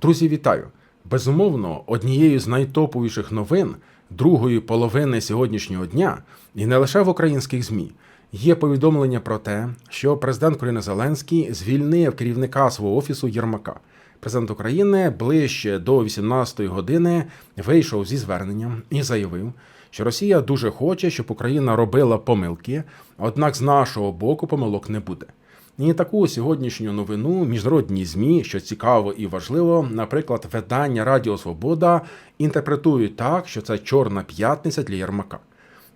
Друзі, вітаю! Безумовно, однією з найтоповіших новин другої половини сьогоднішнього дня, і не лише в українських ЗМІ, є повідомлення про те, що президент України Зеленський звільнив керівника свого офісу Єрмака. Президент України ближче до 18-ї години вийшов зі зверненням і заявив, що Росія дуже хоче, щоб Україна робила помилки, однак з нашого боку помилок не буде. І таку сьогоднішню новину міжнародні змі, що цікаво і важливо, наприклад, видання Радіо Свобода інтерпретують так, що це чорна п'ятниця для Єрмака.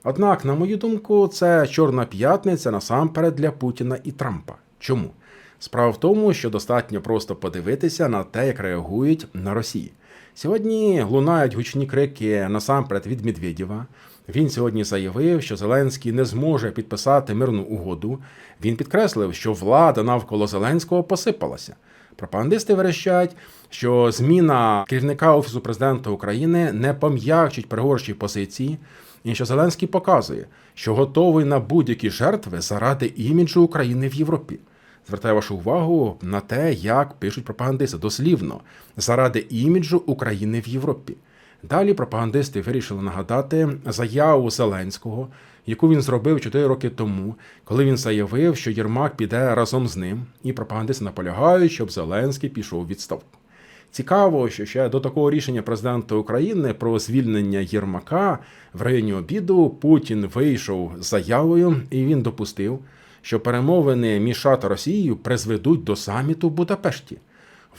Однак, на мою думку, це чорна п'ятниця насамперед для Путіна і Трампа. Чому? Справа в тому, що достатньо просто подивитися на те, як реагують на Росії. Сьогодні лунають гучні крики насамперед від Медведєва. Він сьогодні заявив, що Зеленський не зможе підписати мирну угоду. Він підкреслив, що влада навколо Зеленського посипалася. Пропагандисти верещать, що зміна керівника офісу президента України не пом'якчить переговорчі позиції, і що Зеленський показує, що готовий на будь-які жертви заради іміджу України в Європі. Звертаю вашу увагу на те, як пишуть пропагандисти дослівно заради іміджу України в Європі. Далі пропагандисти вирішили нагадати заяву Зеленського, яку він зробив 4 роки тому, коли він заявив, що Єрмак піде разом з ним, і пропагандисти наполягають, щоб Зеленський пішов у відставку. Цікаво, що ще до такого рішення президента України про звільнення Єрмака в районі обіду Путін вийшов з заявою, і він допустив, що перемовини між США та Росією призведуть до саміту в Будапешті.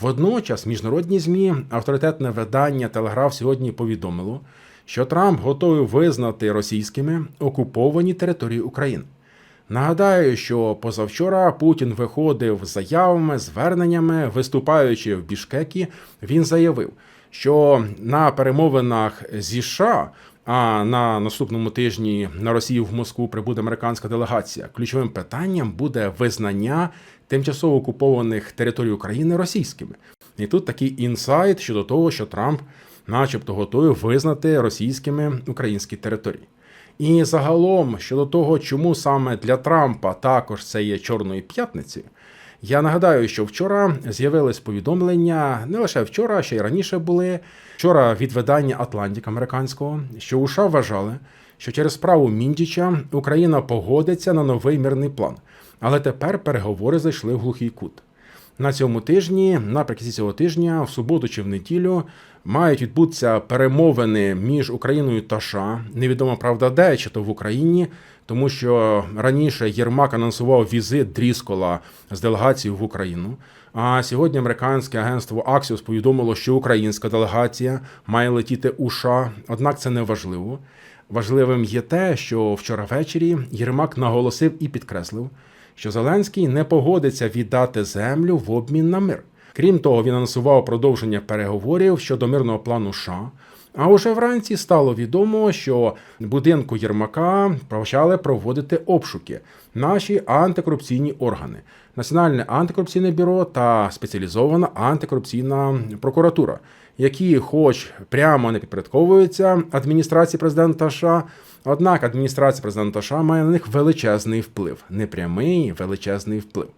Водночас міжнародні змі авторитетне видання Телеграф сьогодні повідомило, що Трамп готовий визнати російськими окуповані території України. Нагадаю, що позавчора Путін виходив з заявами, зверненнями, виступаючи в Бішкекі, він заявив, що на перемовинах зі США, а на наступному тижні на Росію в Москву прибуде американська делегація. Ключовим питанням буде визнання тимчасово окупованих територій України російськими. І тут такий інсайт щодо того, що Трамп, начебто, готовий визнати російськими українські території. І загалом щодо того, чому саме для Трампа також це є Чорною п'ятницею, я нагадаю, що вчора з'явились повідомлення не лише вчора, ще й раніше були. Вчора від видання Атлантик американського, що США вважали, що через справу Міндіча Україна погодиться на новий мирний план. Але тепер переговори зайшли в глухий кут. На цьому тижні, наприкінці цього тижня, в суботу чи в неділю, мають відбутися перемовини між Україною та США. Невідомо правда, де чи то в Україні, тому що раніше Єрмак анонсував візит Дріскола з делегацією в Україну. А сьогодні американське агентство Axios повідомило, що українська делегація має летіти у США, однак це не важливо. Важливим є те, що вчора ввечері Єрмак наголосив і підкреслив, що Зеленський не погодиться віддати землю в обмін на мир. Крім того, він анонсував продовження переговорів щодо мирного плану США. А уже вранці стало відомо, що будинку Єрмака почали проводити обшуки наші антикорупційні органи, Національне антикорупційне бюро та спеціалізована антикорупційна прокуратура, які, хоч прямо не підпорядковуються адміністрації президента США, однак адміністрація президента США має на них величезний вплив, непрямий величезний вплив.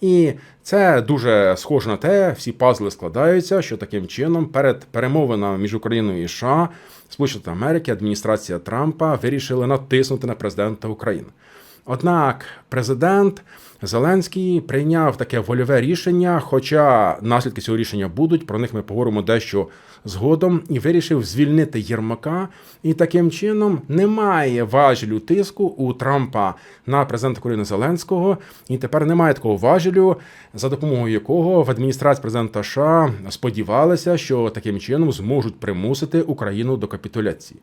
І це дуже схоже на те, всі пазли складаються, що таким чином перед перемовинами між Україною і США, Сполучені Америки, адміністрація Трампа вирішили натиснути на президента України. Однак президент Зеленський прийняв таке вольове рішення, хоча наслідки цього рішення будуть, про них ми поговоримо дещо згодом, і вирішив звільнити Єрмака. І таким чином немає важелю тиску у Трампа на президента України Зеленського. І тепер немає такого важелю, за допомогою якого в адміністрації президента США сподівалися, що таким чином зможуть примусити Україну до капітуляції.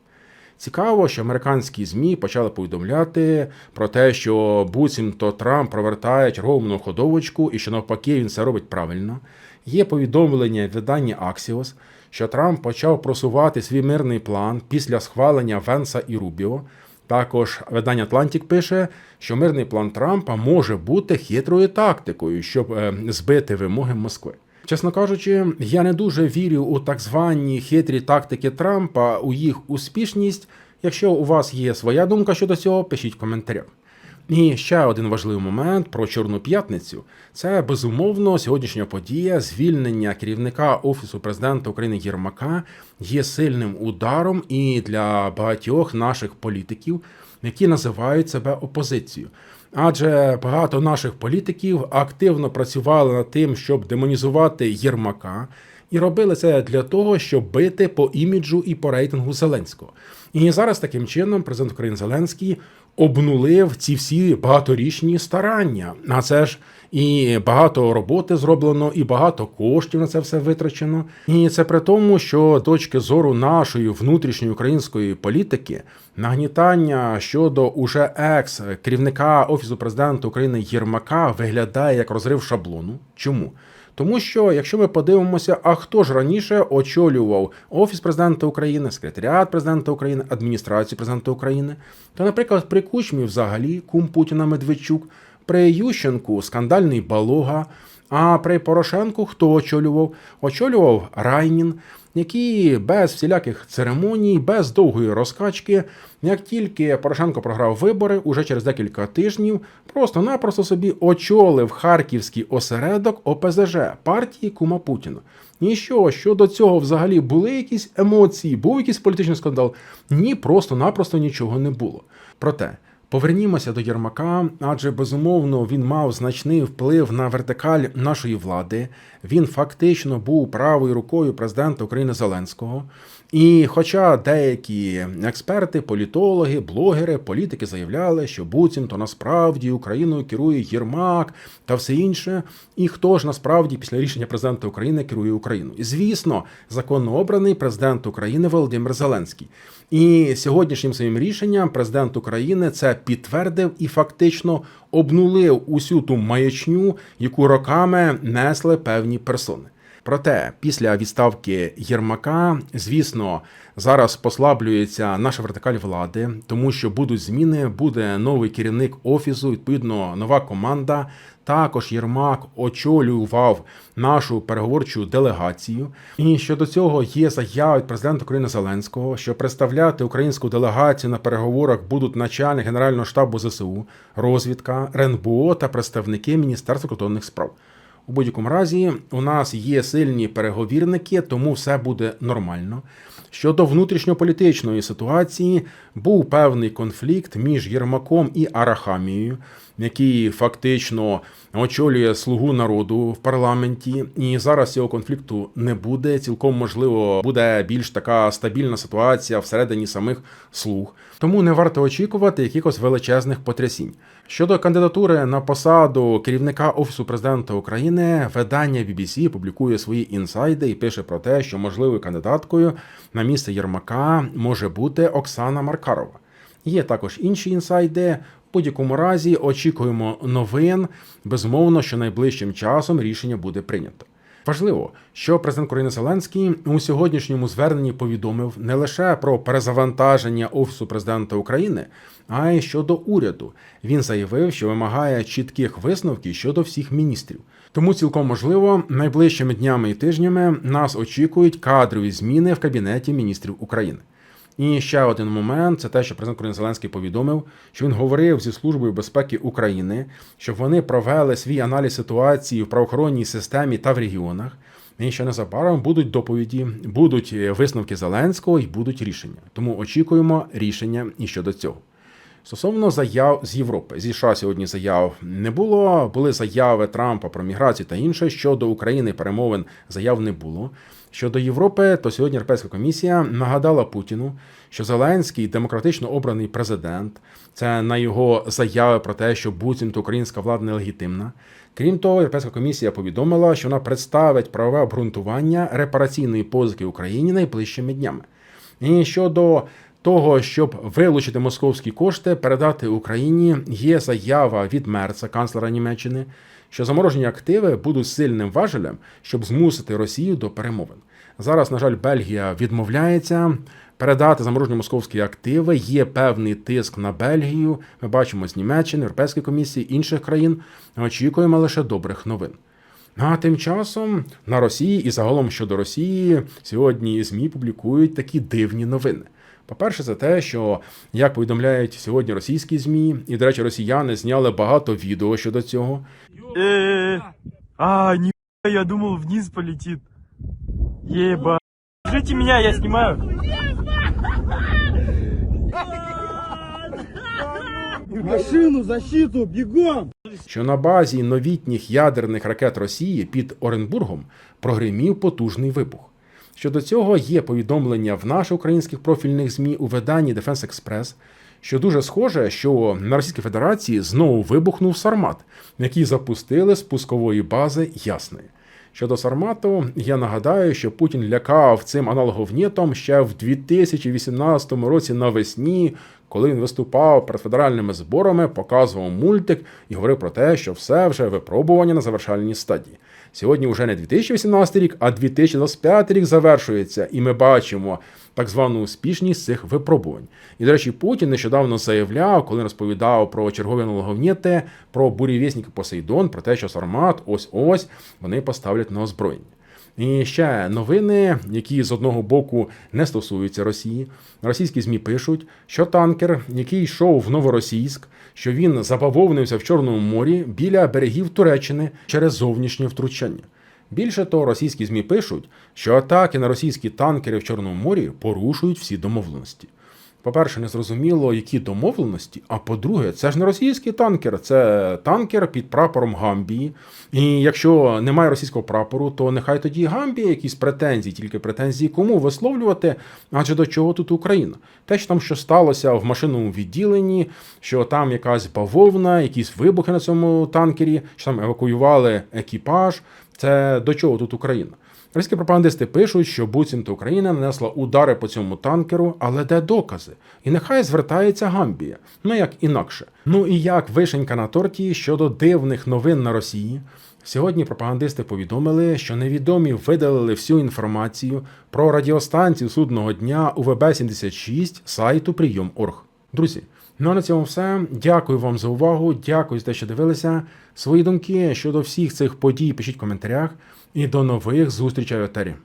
Цікаво, що американські змі почали повідомляти про те, що буцімто Трамп провертає чергову многоходовочку і що навпаки він це робить правильно. Є повідомлення видання Axios, що Трамп почав просувати свій мирний план після схвалення Венса і Рубіо. Також видання Атлантик пише, що мирний план Трампа може бути хитрою тактикою, щоб е, збити вимоги Москви. Чесно кажучи, я не дуже вірю у так звані хитрі тактики Трампа, у їх успішність. Якщо у вас є своя думка щодо цього, пишіть в коментарях. І ще один важливий момент про Чорну п'ятницю це безумовно сьогоднішня подія звільнення керівника офісу президента України Єрмака є сильним ударом і для багатьох наших політиків, які називають себе опозицією. Адже багато наших політиків активно працювали над тим, щоб демонізувати Єрмака, і робили це для того, щоб бити по іміджу і по рейтингу Зеленського. І зараз таким чином президент України Зеленський обнулив ці всі багаторічні старання. А це ж і багато роботи зроблено, і багато коштів на це все витрачено. І це при тому, що точки зору нашої внутрішньої української політики нагнітання щодо уже екс керівника офісу президента України Єрмака виглядає як розрив шаблону. Чому? Тому що, якщо ми подивимося, а хто ж раніше очолював Офіс президента України, секретаріат президента України, адміністрацію президента України, то, наприклад, при Кучмі взагалі кум Путіна Медведчук, при Ющенку скандальний Балога, а при Порошенку хто очолював? Очолював Райнін, який без всіляких церемоній, без довгої розкачки, як тільки Порошенко програв вибори, уже через декілька тижнів просто-напросто собі очолив харківський осередок ОПЗЖ партії Кума Путіна. І що, що цього взагалі були якісь емоції, був якийсь політичний скандал? Ні, просто-напросто нічого не було. Проте. Повернімося до Єрмака, адже безумовно він мав значний вплив на вертикаль нашої влади. Він фактично був правою рукою президента України Зеленського. І хоча деякі експерти, політологи, блогери, політики заявляли, що буцімто насправді Україною керує Єрмак та все інше, і хто ж насправді після рішення президента України керує Україною? І звісно, законно обраний президент України Володимир Зеленський. І сьогоднішнім своїм рішенням президент України це підтвердив і фактично обнулив усю ту маячню, яку роками несли певні персони. Проте після відставки Єрмака, звісно, зараз послаблюється наша вертикаль влади, тому що будуть зміни, буде новий керівник офісу, відповідно, нова команда. Також Єрмак очолював нашу переговорчу делегацію. І щодо цього є заява від президента України Зеленського, що представляти українську делегацію на переговорах будуть начальник Генерального штабу ЗСУ, розвідка, РНБО та представники Міністерства кордонних справ. У будь-якому разі у нас є сильні переговірники, тому все буде нормально. Щодо внутрішньополітичної ситуації, був певний конфлікт між Єрмаком і Арахамією, який фактично очолює слугу народу в парламенті. І зараз цього конфлікту не буде. Цілком можливо буде більш така стабільна ситуація всередині самих слуг. Тому не варто очікувати якихось величезних потрясінь. Щодо кандидатури на посаду керівника офісу президента України, видання BBC публікує свої інсайди і пише про те, що можливою кандидаткою на місце Єрмака може бути Оксана Маркарова. Є також інші інсайди. В будь-якому разі очікуємо новин. Безумовно, що найближчим часом рішення буде прийнято. Важливо, що президент України Зеленський у сьогоднішньому зверненні повідомив не лише про перезавантаження офісу президента України, а й щодо уряду. Він заявив, що вимагає чітких висновків щодо всіх міністрів. Тому цілком можливо, найближчими днями і тижнями нас очікують кадрові зміни в кабінеті міністрів України. І ще один момент це те, що президент України Зеленський повідомив, що він говорив зі службою безпеки України, щоб вони провели свій аналіз ситуації в правоохоронній системі та в регіонах. І що незабаром будуть доповіді, будуть висновки Зеленського і будуть рішення. Тому очікуємо рішення і щодо цього. Стосовно заяв з Європи, зі США сьогодні заяв не було. Були заяви Трампа про міграцію та інше. Щодо України перемовин заяв не було. Щодо Європи, то сьогодні Європейська комісія нагадала Путіну, що Зеленський демократично обраний президент. Це на його заяви про те, що буцімто українська влада нелегітимна. Крім того, Європейська комісія повідомила, що вона представить правове обґрунтування репараційної позики Україні найближчими днями. І щодо того, щоб вилучити московські кошти, передати Україні, є заява від Мерца, канцлера Німеччини, що заморожені активи будуть сильним важелем, щоб змусити Росію до перемовин. Зараз, на жаль, Бельгія відмовляється передати заморожені московські активи. Є певний тиск на Бельгію. Ми бачимо з Німеччини, Європейської комісії інших країн. Очікуємо лише добрих новин. А тим часом на Росії і загалом щодо Росії сьогодні ЗМІ публікують такі дивні новини. По-перше, це те, що як повідомляють сьогодні російські змі, і до речі, росіяни зняли багато відео щодо цього. Э, А, не я думал вниз полетит. Еба. Держите меня, я снимаю. Машину, защиту, бегом! що на базі новітніх ядерних ракет Росії під Оренбургом прогримів потужний вибух. Щодо цього є повідомлення в наших українських профільних ЗМІ у виданні Defense Express, що дуже схоже, що на Російській Федерації знову вибухнув Сармат, який запустили з пускової бази Ясної. Щодо Сармату, я нагадаю, що Путін лякав цим аналоговнєтом ще в 2018 році навесні, коли він виступав перед федеральними зборами, показував мультик і говорив про те, що все вже випробування на завершальній стадії. Сьогодні вже не 2018 рік, а 2025 рік завершується, і ми бачимо так звану успішність цих випробувань. І, до речі, Путін нещодавно заявляв, коли розповідав про чергові аналоговніти, про бурєвєсники Посейдон, про те, що Сармат ось-ось вони поставлять на озброєння. І ще новини, які з одного боку не стосуються Росії. Російські ЗМІ пишуть, що танкер, який йшов в Новоросійськ, що він забавовнився в Чорному морі біля берегів Туреччини через зовнішнє втручання. Більше того, російські ЗМІ пишуть, що атаки на російські танкери в Чорному морі порушують всі домовленості. По-перше, не зрозуміло, які домовленості. А по-друге, це ж не російський танкер, це танкер під прапором Гамбії. І якщо немає російського прапору, то нехай тоді Гамбія якісь претензії, тільки претензії кому висловлювати, адже до чого тут Україна? Те, що там що сталося в машинному відділенні, що там якась бавовна, якісь вибухи на цьому танкері, що там евакуювали екіпаж. Це до чого тут Україна? Російські пропагандисти пишуть, що буцімто Україна нанесла удари по цьому танкеру, але де докази? І нехай звертається Гамбія. Ну як інакше. Ну і як вишенька на торті щодо дивних новин на Росії. Сьогодні пропагандисти повідомили, що невідомі видалили всю інформацію про радіостанцію судного дня УВБ-76 сайту Прийом.орг. Друзі, ну а на цьому все. Дякую вам за увагу. Дякую за те, що дивилися. Свої думки щодо всіх цих подій пишіть в коментарях. І до нових зустрічей в етері.